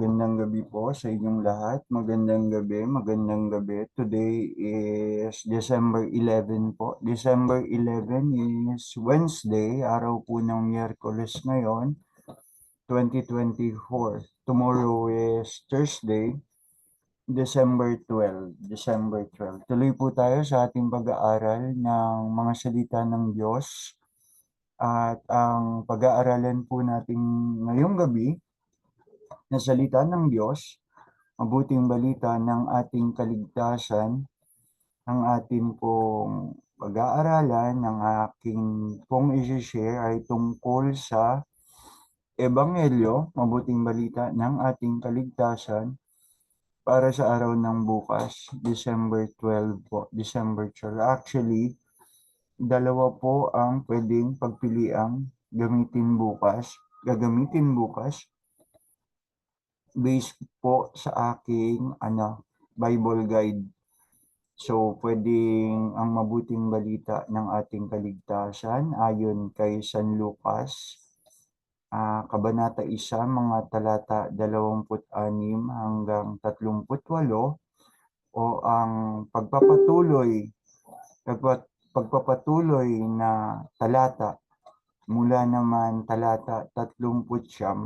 magandang gabi po sa inyong lahat. Magandang gabi, magandang gabi. Today is December 11 po. December 11 is Wednesday, araw po ng Miyerkules ngayon, 2024. Tomorrow is Thursday, December 12. December 12. Tuloy po tayo sa ating pag-aaral ng mga salita ng Diyos. At ang pag-aaralan po natin ngayong gabi na salita ng Diyos, mabuting balita ng ating kaligtasan, ang atin pong pag-aaralan, ng aking pong i-share ay tungkol sa Ebanghelyo, mabuting balita ng ating kaligtasan para sa araw ng bukas, December 12 po, December 12. Actually, dalawa po ang pwedeng pagpiliang gamitin bukas, gagamitin bukas based po sa aking ano, Bible guide. So, pwedeng ang mabuting balita ng ating kaligtasan ayon kay San Lucas, uh, Kabanata 1, mga talata 26 hanggang 38, o ang pagpapatuloy, pagpapatuloy na talata mula naman talata 39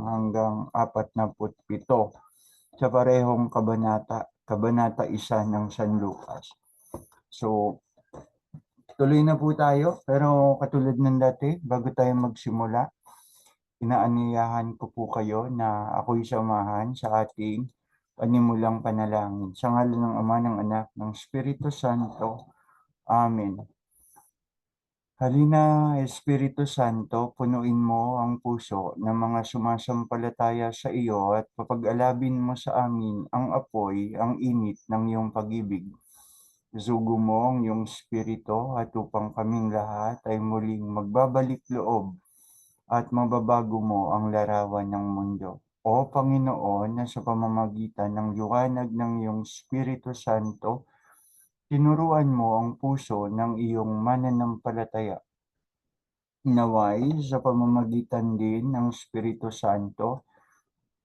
hanggang 47 sa parehong kabanata, kabanata 1 ng San Lucas. So, tuloy na po tayo, pero katulad ng dati, bago tayo magsimula, inaaniyahan ko po kayo na ako'y samahan sa ating panimulang panalangin. Sa ngalan ng Ama, ng Anak, ng Espiritu Santo. Amen. Halina, Espiritu Santo, punuin mo ang puso ng mga sumasampalataya sa iyo at papag-alabin mo sa amin ang apoy, ang init ng iyong pag-ibig. Zugo mo ang iyong Espiritu at upang kaming lahat ay muling magbabalik loob at mababago mo ang larawan ng mundo. O Panginoon, na sa pamamagitan ng liwanag ng iyong Espiritu Santo, Tinuruan mo ang puso ng iyong mananampalataya. Naway sa pamamagitan din ng Espiritu Santo,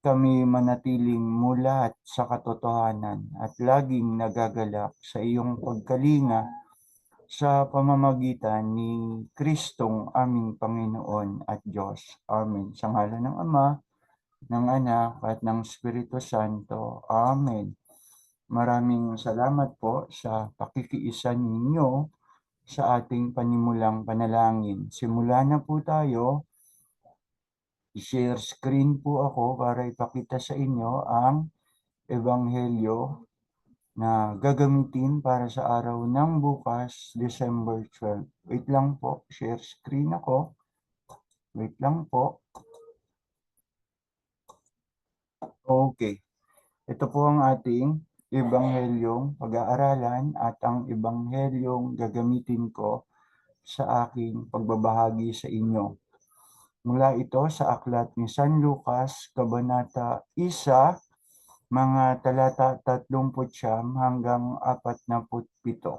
kami manatiling mulat sa katotohanan at laging nagagalak sa iyong pagkalinga sa pamamagitan ni Kristong aming Panginoon at Diyos. Amen. Sa ngalan ng Ama, ng Anak at ng Espiritu Santo. Amen. Maraming salamat po sa pakikiisa ninyo sa ating panimulang panalangin. Simula na po tayo. I-share screen po ako para ipakita sa inyo ang Ebanghelyo na gagamitin para sa araw ng bukas, December 12. Wait lang po, share screen ako. Wait lang po. Okay. Ito po ang ating Ebanghelyong pag-aaralan at ang Ebanghelyong gagamitin ko sa aking pagbabahagi sa inyo. Mula ito sa aklat ni San Lucas, Kabanata 1, mga talata 30 hanggang 47.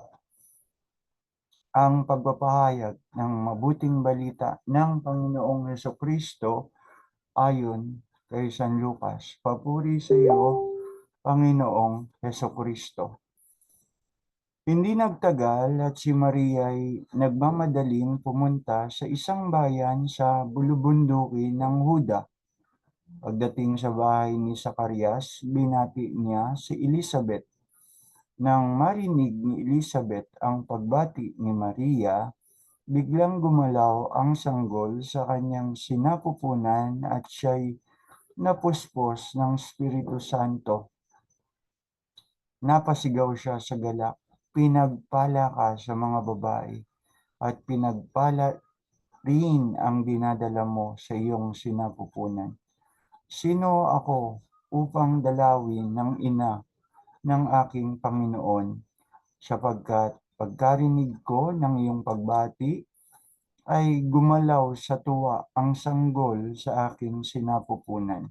Ang pagpapahayag ng mabuting balita ng Panginoong Heso Kristo ayon kay San Lucas. Papuri sa iyo, Panginoong Heso Kristo. Hindi nagtagal at si Maria ay nagmamadaling pumunta sa isang bayan sa bulubunduki ng Huda. Pagdating sa bahay ni Zacarias, binati niya si Elizabeth. Nang marinig ni Elizabeth ang pagbati ni Maria, biglang gumalaw ang sanggol sa kanyang sinapupunan at siya'y napuspos ng Espiritu Santo Napasigaw siya sa galak, pinagpala ka sa mga babae, at pinagpala rin ang dinadala mo sa iyong sinapupunan. Sino ako upang dalawin ng ina ng aking Panginoon, sapagkat pagkarinig ko ng iyong pagbati, ay gumalaw sa tuwa ang sanggol sa aking sinapupunan.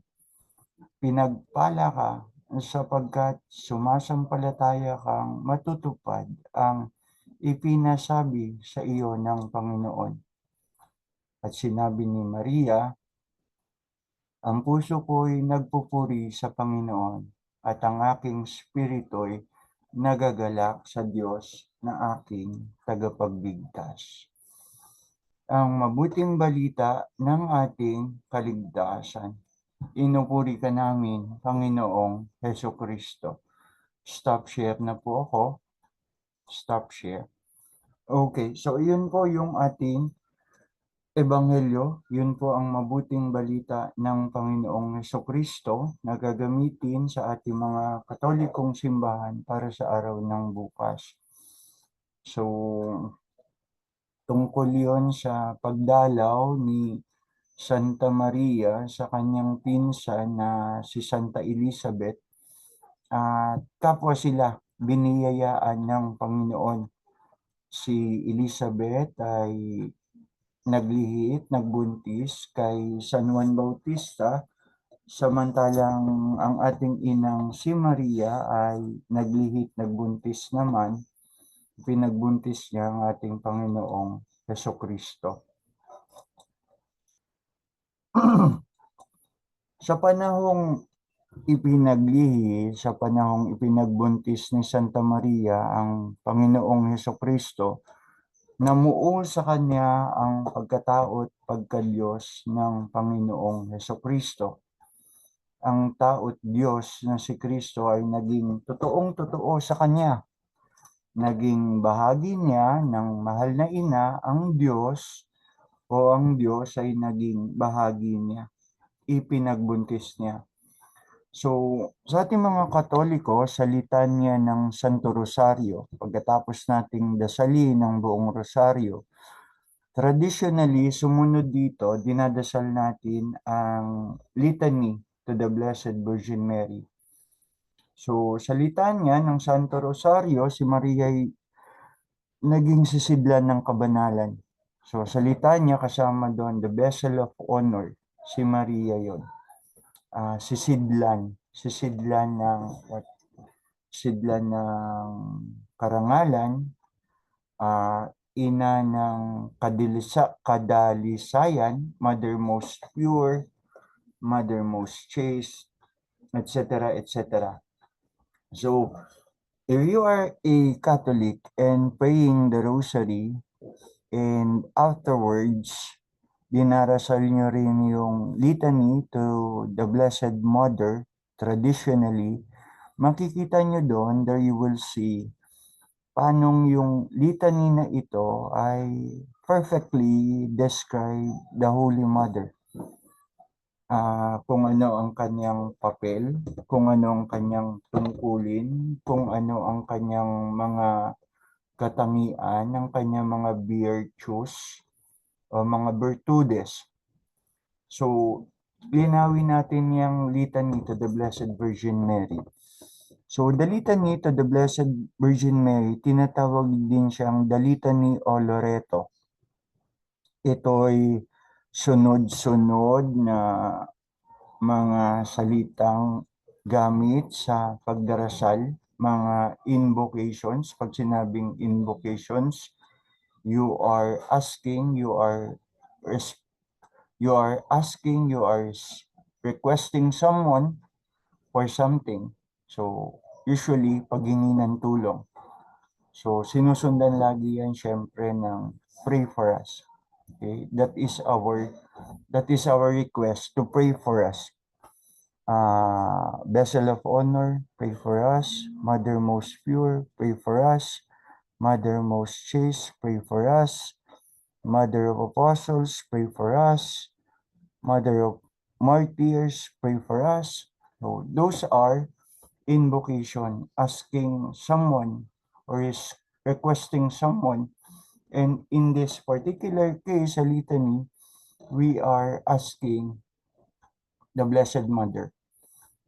Pinagpala ka sapagkat sumasampalataya kang matutupad ang ipinasabi sa iyo ng Panginoon. At sinabi ni Maria, Ang puso ko'y nagpupuri sa Panginoon at ang aking spirito'y nagagalak sa Diyos na aking tagapagligtas. Ang mabuting balita ng ating kaligtasan. Inupuri ka namin, Panginoong Heso Kristo. Stop share na po ako. Stop share. Okay, so yun po yung ating Ebanghelyo, yun po ang mabuting balita ng Panginoong Heso Kristo na gagamitin sa ating mga katolikong simbahan para sa araw ng bukas. So, tungkol yon sa pagdalaw ni Santa Maria sa kanyang pinsan na si Santa Elizabeth at kapwa sila biniyayaan ng Panginoon. Si Elizabeth ay naglihit, nagbuntis kay San Juan Bautista, samantalang ang ating inang si Maria ay naglihit, nagbuntis naman, pinagbuntis niya ang ating Panginoong Heso Kristo. sa panahong ipinaglihi, sa panahong ipinagbuntis ni Santa Maria ang Panginoong Heso Kristo, namuo sa kanya ang pagkatao at pagkadyos ng Panginoong Heso Kristo. Ang tao't Diyos na si Kristo ay naging totoong totoo sa kanya. Naging bahagi niya ng mahal na ina ang Diyos o ang Diyos ay naging bahagi niya. Ipinagbuntis niya. So, sa ating mga Katoliko, sa litanya ng Santo Rosario, pagkatapos nating dasali ng buong Rosario, traditionally, sumunod dito, dinadasal natin ang litany to the Blessed Virgin Mary. So, sa litanya ng Santo Rosario, si Maria ay naging sisidlan ng kabanalan. So, sa litanya kasama doon, the vessel of honor, si Maria yon uh, sisidlan, sisidlan ng what? Sidlan ng karangalan, uh, ina ng kadilisa, kadalisayan, mother most pure, mother most chaste, etc. etc. So, if you are a Catholic and praying the rosary and afterwards dinarasal nyo rin yung litany to the Blessed Mother, traditionally, makikita nyo doon, there you will see paanong yung litany na ito ay perfectly describe the Holy Mother. Uh, kung ano ang kanyang papel, kung ano ang kanyang tungkulin, kung ano ang kanyang mga katangian, ang kanyang mga virtues, o mga virtudes. So, linawin natin yung litany to the Blessed Virgin Mary. So, the litany to the Blessed Virgin Mary, tinatawag din siyang the litany o Loreto. Ito ay sunod-sunod na mga salitang gamit sa pagdarasal, mga invocations. Pag sinabing invocations, you are asking, you are you are asking, you are requesting someone for something. So, usually, paghingi ng tulong. So, sinusundan lagi yan syempre ng pray for us. Okay? That is our that is our request to pray for us. Uh, vessel of honor, pray for us. Mother most pure, pray for us. Mother most chaste, pray for us. Mother of Apostles, pray for us. Mother of Martyrs, pray for us. So those are invocation, asking someone or is requesting someone. And in this particular case, a litany, we are asking the Blessed Mother.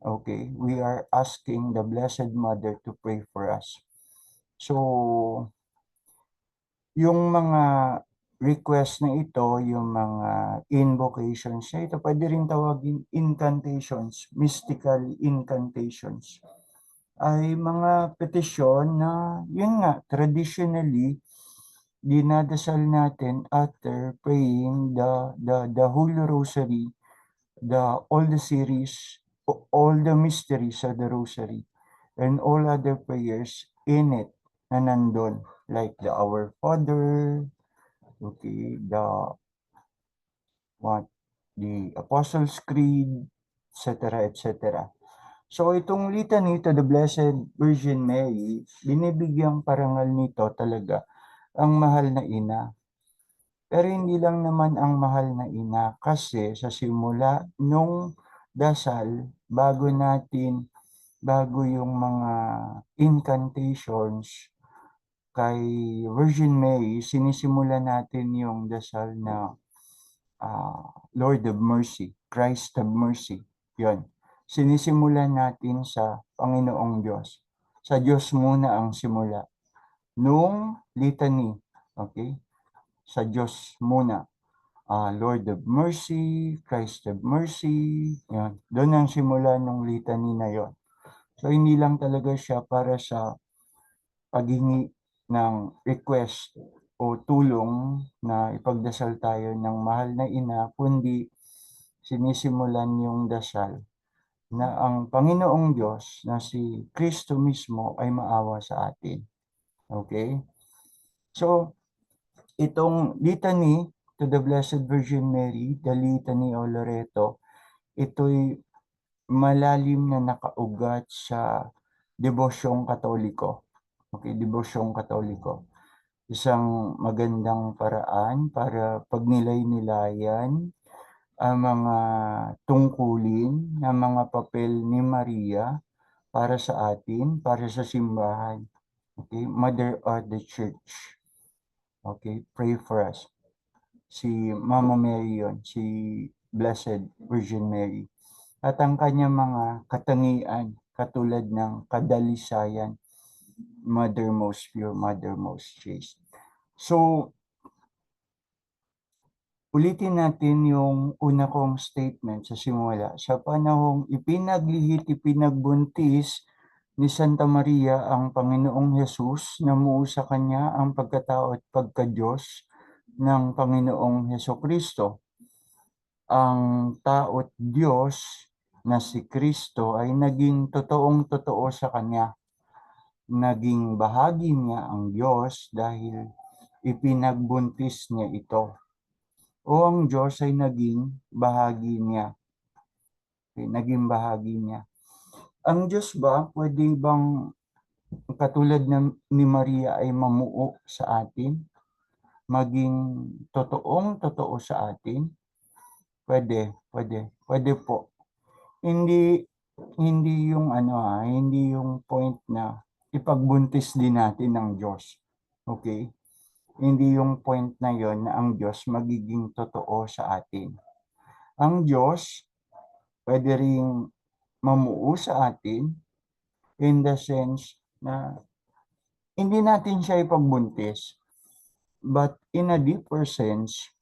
Okay, we are asking the Blessed Mother to pray for us. So, yung mga request na ito, yung mga invocations na ito, pwede rin tawagin incantations, mystical incantations. Ay mga petisyon na, yun nga, traditionally, dinadasal natin after praying the, the, the Holy Rosary the all the series, all the mysteries of the rosary, and all other prayers in it na nandun. Like the Our Father, okay, the what, the Apostles' Creed, etc., etc. So itong litany to the Blessed Virgin Mary, binibigyang parangal nito talaga ang mahal na ina. Pero hindi lang naman ang mahal na ina kasi sa simula nung dasal, bago natin, bago yung mga incantations kay Virgin Mary, sinisimula natin yung dasal na ah, Lord of Mercy, Christ of Mercy. Yun. Sinisimulan natin sa Panginoong Diyos. Sa Diyos muna ang simula. Nung litany, okay? Sa Diyos muna. Ah, Lord of Mercy, Christ of Mercy. Yan. Doon ang simula ng litany na yon. So, hindi lang talaga siya para sa paghingi ng request o tulong na ipagdasal tayo ng mahal na ina, kundi sinisimulan yung dasal na ang Panginoong Diyos na si Kristo mismo ay maawa sa atin. Okay? So, itong litany to the Blessed Virgin Mary, the Litany o Loreto, ito'y malalim na nakaugat sa debosyong katoliko. Okay, debosyong katoliko. Isang magandang paraan para pagnilay-nilayan ang mga tungkulin ng mga papel ni Maria para sa atin, para sa simbahan. Okay, Mother of the Church. Okay, pray for us. Si Mama Mary yun, si Blessed Virgin Mary. At ang kanyang mga katangian, katulad ng kadalisayan, Mother most pure, Mother most chaste. So, ulitin natin yung una kong statement sa simula. Sa panahong ipinaglihit, ipinagbuntis ni Santa Maria ang Panginoong Hesus, namuo sa kanya ang pagkatao at pagka-Diyos ng Panginoong Heso Kristo. Ang tao at Diyos na si Kristo ay naging totoong totoo sa kanya. Naging bahagi niya ang Diyos dahil ipinagbuntis niya ito o ang Diyos ay naging bahagi niya. Okay, naging bahagi niya. Ang Diyos ba, pwede bang katulad ni Maria ay mamuo sa atin? Maging totoong totoo sa atin? Pwede, pwede, pwede po. Hindi, hindi yung ano ha, hindi yung point na ipagbuntis din natin ng Diyos. Okay? hindi yung point na yon na ang Diyos magiging totoo sa atin. Ang Diyos pwede ring mamuo sa atin in the sense na hindi natin siya ipagbuntis but in a deeper sense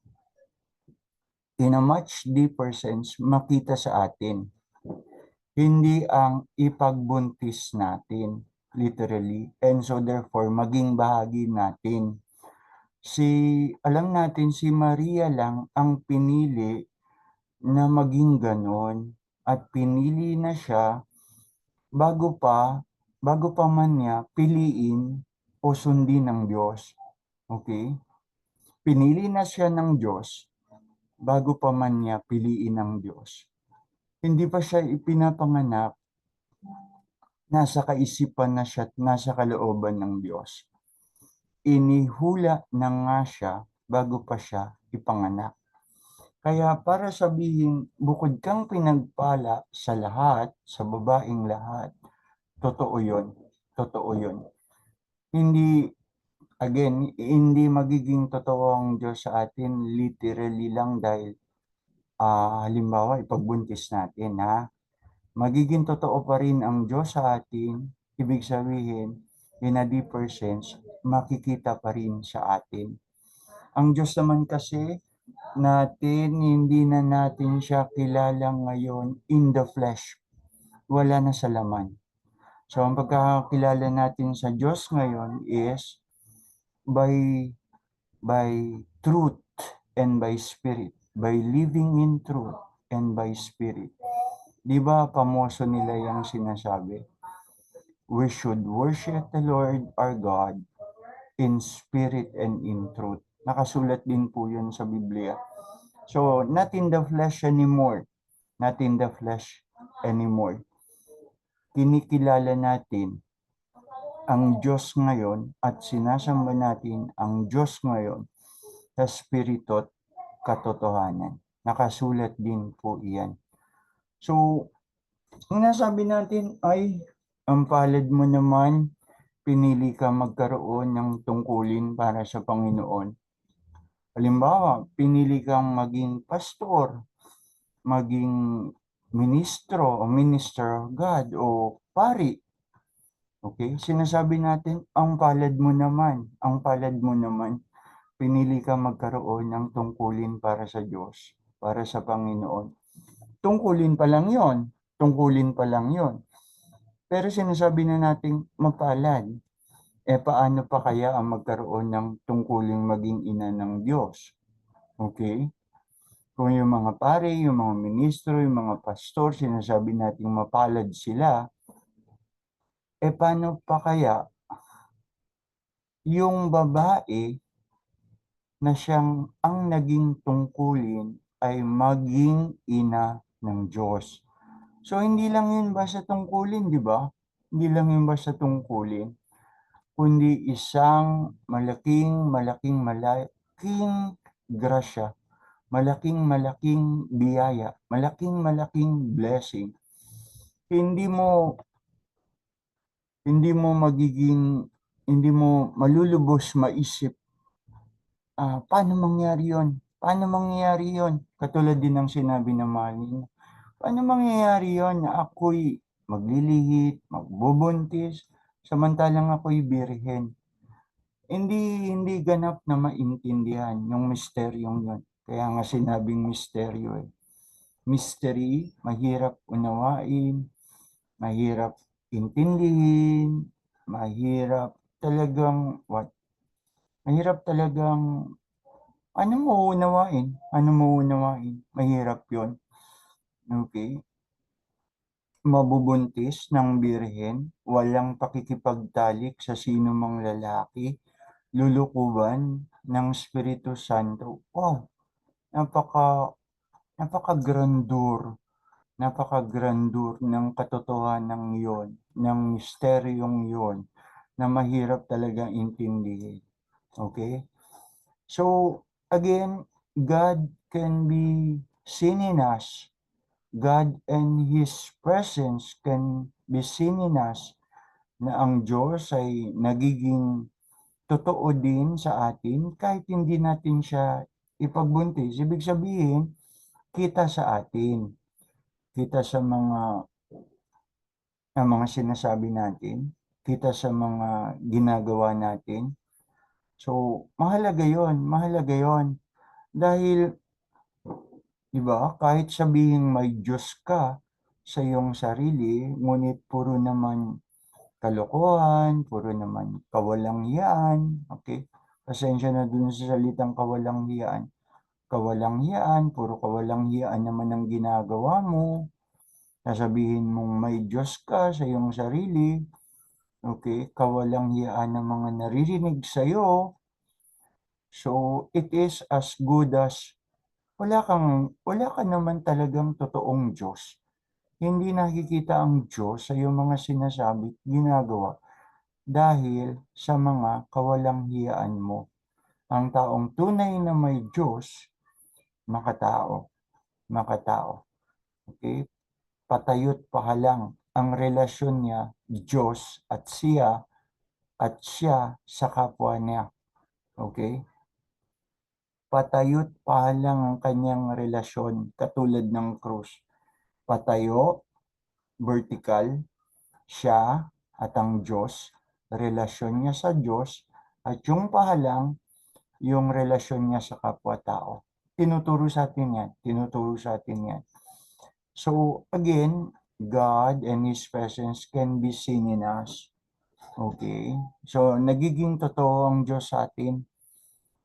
in a much deeper sense makita sa atin. Hindi ang ipagbuntis natin literally. And so therefore maging bahagi natin. Si alam natin si Maria lang ang pinili na maging ganon. At pinili na siya bago pa bago pa man niya piliin o sundin ng Diyos. Okay? Pinili na siya ng Diyos bago pa man niya piliin ng Diyos. Hindi pa siya ipinapanganak nasa kaisipan na siya at nasa kalooban ng Diyos inihula na nga siya bago pa siya ipanganak. Kaya para sabihin, bukod kang pinagpala sa lahat, sa babaeng lahat, totoo yun. Totoo yun. Hindi, again, hindi magiging totoo ang Diyos sa atin literally lang dahil uh, halimbawa ipagbuntis natin ha. Magiging totoo pa rin ang Diyos sa atin, ibig sabihin, in a deeper sense, makikita pa rin sa atin. Ang Diyos naman kasi natin, hindi na natin siya kilala ngayon in the flesh. Wala na sa laman. So, ang pagkakakilala natin sa Diyos ngayon is by by truth and by spirit, by living in truth and by spirit. Di ba pamoso nila yung sinasabi? We should worship the Lord our God in spirit and in truth. Nakasulat din po yun sa Biblia. So, not in the flesh anymore. Not in the flesh anymore. Kinikilala natin ang Diyos ngayon at sinasamba natin ang Diyos ngayon sa spirito at katotohanan. Nakasulat din po iyan. So, ang nasabi natin ay, ang palad mo naman, pinili ka magkaroon ng tungkulin para sa Panginoon. Halimbawa, pinili kang maging pastor, maging ministro o minister of God o pari. Okay? Sinasabi natin, ang palad mo naman, ang palad mo naman, pinili ka magkaroon ng tungkulin para sa Diyos, para sa Panginoon. Tungkulin pa lang yon, tungkulin pa lang yon. Pero sinasabi na natin mapalad. Eh paano pa kaya ang magkaroon ng tungkuling maging ina ng Diyos? Okay? Kung yung mga pare, yung mga ministro, yung mga pastor, sinasabi natin mapalad sila, eh paano pa kaya yung babae na siyang ang naging tungkulin ay maging ina ng Diyos. So hindi lang yun basta tungkulin, di ba? Hindi lang yun basta tungkulin, kundi isang malaking, malaking, malaking grasya, malaking, malaking biyaya, malaking, malaking blessing. Hindi mo hindi mo magiging hindi mo malulubos maisip ah, paano mangyari yon? Paano mangyayari yon? Katulad din ng sinabi ng Malin. Paano mangyayari yon na ako'y maglilihit, magbubuntis, samantalang ako'y birhen? Hindi, hindi ganap na maintindihan yung misteryong yon. Kaya nga sinabing misteryo eh. Mystery, mahirap unawain, mahirap intindihin, mahirap talagang what? Mahirap talagang ano mo unawain? Ano mo unawain? Mahirap 'yon. Okay? Mabubuntis ng birhen, walang pakikipagtalik sa sino mang lalaki, lulukuban ng Espiritu Santo. Wow! Napaka napaka-grandeur napaka-grandeur ng katotohanan yon, ng misteryong yon, na mahirap talagang intindihin. Okay? So, again, God can be seen in us. God and His presence can be seen in us na ang Diyos ay nagiging totoo din sa atin kahit hindi natin siya ipagbuntis. Ibig sabihin, kita sa atin kita sa mga ang mga sinasabi natin, kita sa mga ginagawa natin. So, mahalaga 'yon, mahalaga 'yon. Dahil 'di ba, kahit sabihin may Diyos ka sa iyong sarili, ngunit puro naman kalokohan, puro naman kawalanghiyaan, okay? Pasensya na dun sa salitang kawalanghiyaan kawalanghiyaan, puro kawalanghiyaan naman ang ginagawa mo. Sasabihin mong may Diyos ka sa iyong sarili. Okay, kawalanghiyaan ng mga naririnig sa iyo. So, it is as good as wala kang wala ka naman talagang totoong Diyos. Hindi nakikita ang Diyos sa iyong mga sinasabi, ginagawa dahil sa mga kawalanghiyaan mo. Ang taong tunay na may Diyos makatao. Makatao. Okay? Patayot pahalang ang relasyon niya, Diyos at siya, at siya sa kapwa niya. Okay? Patayot pahalang ang kanyang relasyon, katulad ng krus. Patayo, vertical, siya at ang Diyos, relasyon niya sa Diyos, at yung pahalang, yung relasyon niya sa kapwa-tao tinuturo sa atin yan. Tinuturo sa atin yan. So, again, God and His presence can be seen in us. Okay? So, nagiging totoo ang Diyos sa atin.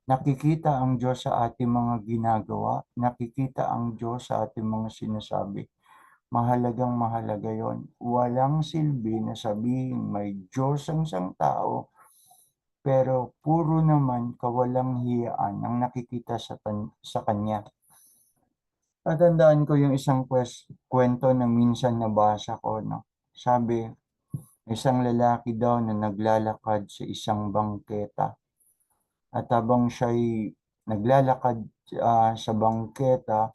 Nakikita ang Diyos sa ating mga ginagawa, nakikita ang Diyos sa ating mga sinasabi. Mahalagang mahalaga yon. Walang silbi na sabihin may Diyos ang isang tao, pero puro naman kawalang hiyaan ang nakikita sa, sa Kanya. Tatandaan ko yung isang quest, kwento na minsan nabasa ko, no? Sabi, isang lalaki daw na naglalakad sa isang bangketa at habang siya'y naglalakad uh, sa bangketa,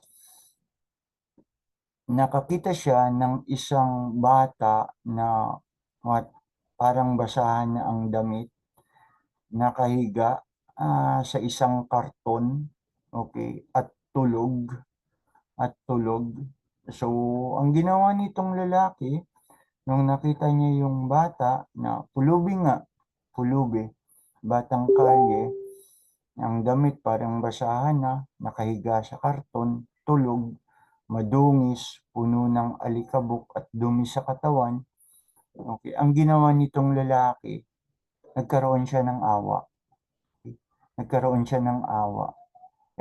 nakakita siya ng isang bata na what, parang basahan na ang damit, nakahiga uh, sa isang karton, okay, at tulog, at tulog. So, ang ginawa nitong lalaki, nung nakita niya yung bata na pulubi nga, pulubi, batang kalye, ang damit parang basahan na, nakahiga sa karton, tulog, madungis, puno ng alikabok at dumi sa katawan. Okay, ang ginawa nitong lalaki, nagkaroon siya ng awa. Nagkaroon siya ng awa.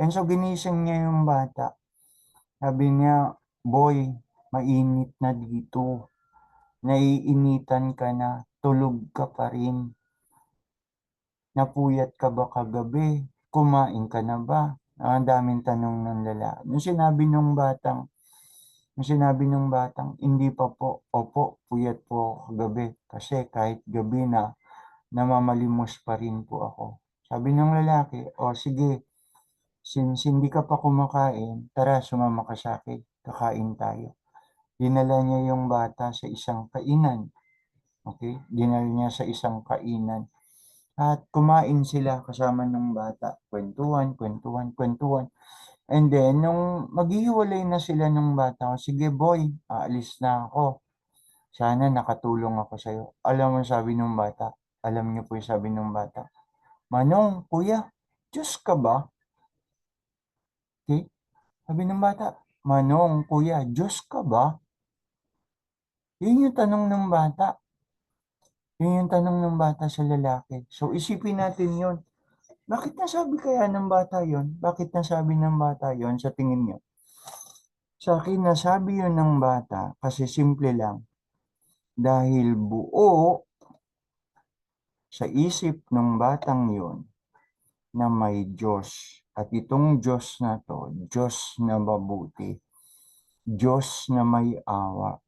And so ginising niya yung bata. Sabi niya, boy, mainit na dito. Naiinitan ka na, tulog ka pa rin. Napuyat ka ba kagabi? Kumain ka na ba? Ah, ang daming tanong ng lalaki. Nung sinabi nung batang, nung sinabi nung batang, hindi pa po, opo, puyat po kagabi. Kasi kahit gabi na, namamalimos pa rin po ako. Sabi ng lalaki, o sige, since hindi ka pa kumakain, tara sumama ka sa akin, kakain tayo. Dinala niya yung bata sa isang kainan. Okay? Dinala niya sa isang kainan. At kumain sila kasama ng bata. Kwentuhan, kwentuhan, kwentuhan. And then, nung maghihiwalay na sila ng bata, sige boy, aalis na ako. Sana nakatulong ako sa'yo. Alam mo sabi ng bata, alam niyo po yung sabi ng bata, Manong, kuya, Diyos ka ba? Okay? Sabi ng bata, Manong, kuya, Diyos ka ba? Yun yung tanong ng bata. Yun yung tanong ng bata sa lalaki. So isipin natin yun. Bakit nasabi kaya ng bata yon? Bakit nasabi ng bata yon sa tingin niyo? Sa akin, nasabi yun ng bata kasi simple lang. Dahil buo sa isip ng batang yon na may Diyos. At itong Diyos na to, Diyos na mabuti, Diyos na may awa.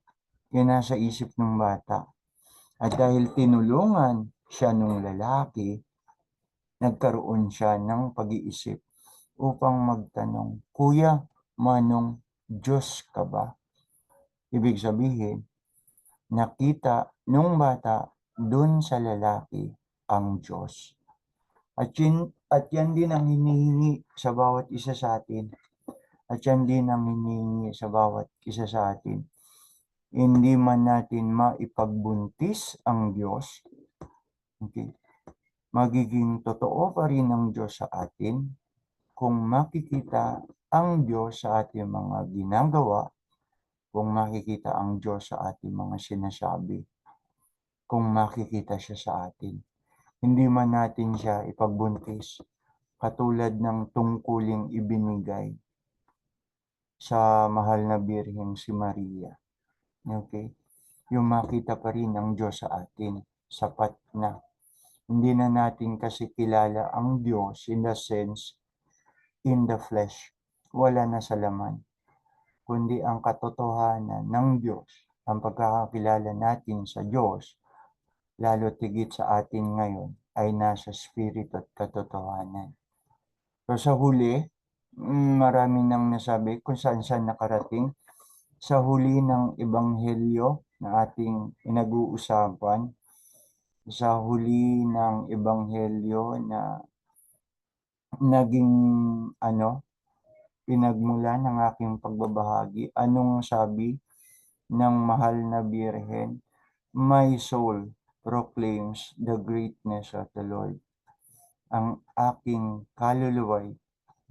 Yan nasa isip ng bata. At dahil tinulungan siya nung lalaki, nagkaroon siya ng pag-iisip upang magtanong, Kuya, manong Diyos ka ba? Ibig sabihin, nakita nung bata doon sa lalaki ang Diyos. At, yun, at yan din ang hinihingi sa bawat isa sa atin. At yan din ang hinihingi sa bawat isa sa atin hindi man natin maipagbuntis ang Diyos, okay, magiging totoo pa rin ang Diyos sa atin kung makikita ang Diyos sa ating mga ginagawa, kung makikita ang Diyos sa ating mga sinasabi, kung makikita siya sa atin. Hindi man natin siya ipagbuntis katulad ng tungkuling ibinigay sa mahal na Birheng si Maria Okay? Yung makita pa rin ang Diyos sa atin. Sapat na. Hindi na natin kasi kilala ang Diyos in the sense, in the flesh. Wala na sa laman. Kundi ang katotohanan ng Diyos, ang pagkakakilala natin sa Diyos, lalo tigit sa atin ngayon, ay nasa spirit at katotohanan. So sa huli, mm, marami nang nasabi kung saan saan nakarating sa huli ng ebanghelyo na ating inag-uusapan, sa huli ng ebanghelyo na naging ano, pinagmula ng aking pagbabahagi, anong sabi ng mahal na Birhen? My soul proclaims the greatness of the Lord. Ang aking kaluluway,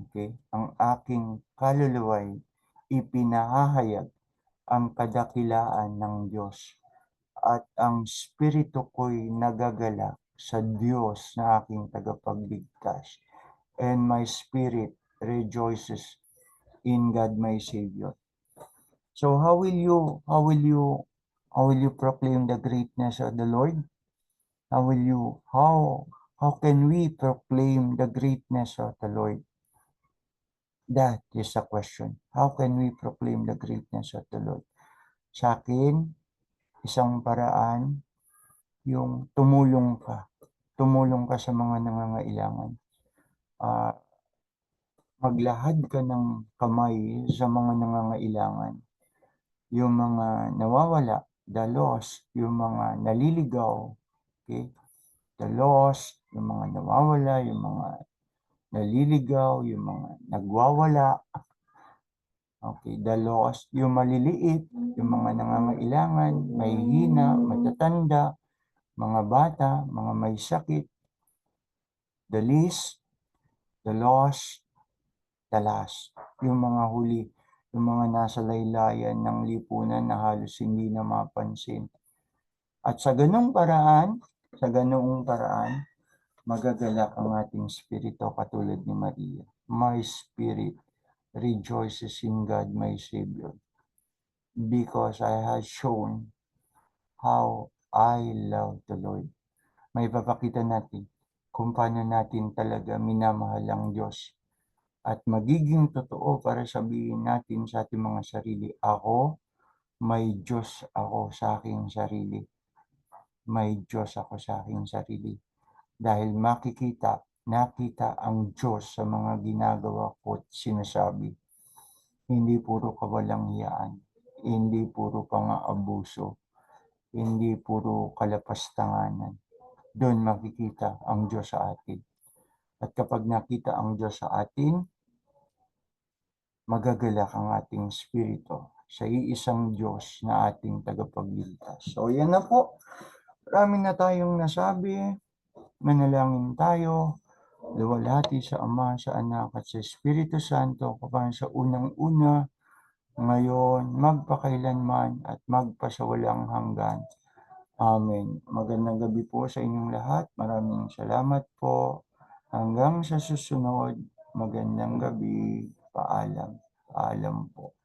okay, ang aking kaluluway ipinahahayag ang kadakilaan ng Diyos at ang spirito ko'y nagagalak sa Diyos na aking tagapagligtas. and my spirit rejoices in God my Savior. So how will you how will you how will you proclaim the greatness of the Lord? How will you how how can we proclaim the greatness of the Lord? That is the question. How can we proclaim the greatness of the Lord? Sa akin, isang paraan, yung tumulong ka. Tumulong ka sa mga nangangailangan. Ah, maglahad ka ng kamay sa mga nangangailangan. Yung mga nawawala, the lost, yung mga naliligaw, okay? The lost, yung mga nawawala, yung mga naliligaw, yung mga nagwawala. Okay, the lost, yung maliliit, yung mga nangangailangan, may hina, matatanda, mga bata, mga may sakit, the least, the lost, the last, yung mga huli, yung mga nasa laylayan ng lipunan na halos hindi na mapansin. At sa ganung paraan, sa ganoong paraan, magagalak ang ating spirito katulad ni Maria. My spirit rejoices in God my Savior because I have shown how I love the Lord. May papakita natin kung paano natin talaga minamahal ang Diyos. At magiging totoo para sabihin natin sa ating mga sarili, ako, may Diyos ako sa aking sarili. May Diyos ako sa aking sarili. Dahil makikita, nakita ang Diyos sa mga ginagawa ko at sinasabi. Hindi puro kawalang hiyaan, hindi puro pang-aabuso, hindi puro kalapastanganan. Doon makikita ang Diyos sa atin. At kapag nakita ang Diyos sa atin, magagalak ang ating spirito sa iisang Diyos na ating tagapagligtas. So, yan na po. Marami na tayong nasabi. Manalangin tayo. Luwalhati sa Ama, sa Anak, at sa Espiritu Santo, kapag sa unang-una, ngayon, magpakailanman, at magpasawalang hanggan. Amen. Magandang gabi po sa inyong lahat. Maraming salamat po. Hanggang sa susunod, magandang gabi. Paalam. Paalam po.